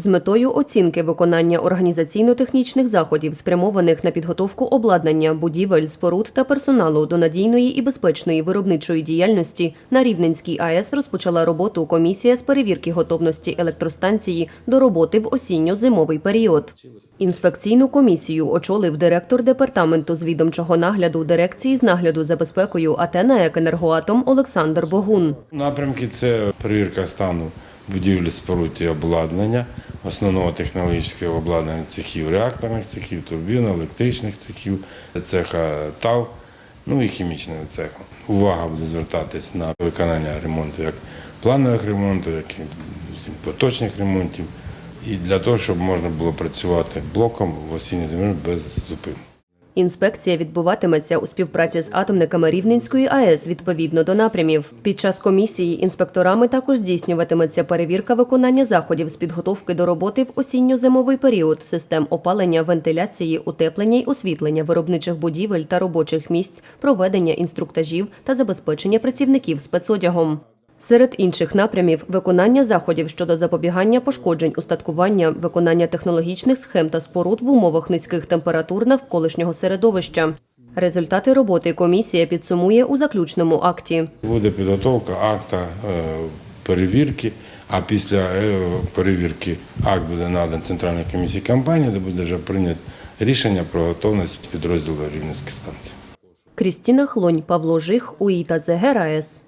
З метою оцінки виконання організаційно-технічних заходів, спрямованих на підготовку обладнання, будівель, споруд та персоналу до надійної і безпечної виробничої діяльності на Рівненській АЕС розпочала роботу комісія з перевірки готовності електростанції до роботи в осінньо-зимовий період. Інспекційну комісію очолив директор департаменту з відомчого нагляду дирекції з нагляду за безпекою АТ «НАЕК Енергоатом Олександр Богун. Напрямки це перевірка стану будівлі споруд і обладнання, основного технологічного обладнання цехів, реакторних цехів, турбін, електричних цехів, цеха ТАВ, ну і хімічного цеху. Увага буде звертатись на виконання ремонту як планових ремонтів, як і поточних ремонтів. І для того, щоб можна було працювати блоком в осінній зимі без зупину. Інспекція відбуватиметься у співпраці з атомниками Рівненської АЕС відповідно до напрямів. Під час комісії інспекторами також здійснюватиметься перевірка виконання заходів з підготовки до роботи в осінньо-зимовий період систем опалення, вентиляції, утеплення й освітлення виробничих будівель та робочих місць, проведення інструктажів та забезпечення працівників спецодягом. Серед інших напрямів виконання заходів щодо запобігання пошкоджень устаткування, виконання технологічних схем та споруд в умовах низьких температур навколишнього середовища. Результати роботи комісія підсумує у заключному акті. Буде підготовка акта е, перевірки, а після е, перевірки акт буде надан Центральній комісії компанії, де буде вже прийнято рішення про готовність підрозділу Рівненської станції. Крістіна Хлонь, Павло Жих, УІТА ЗГРАЕС.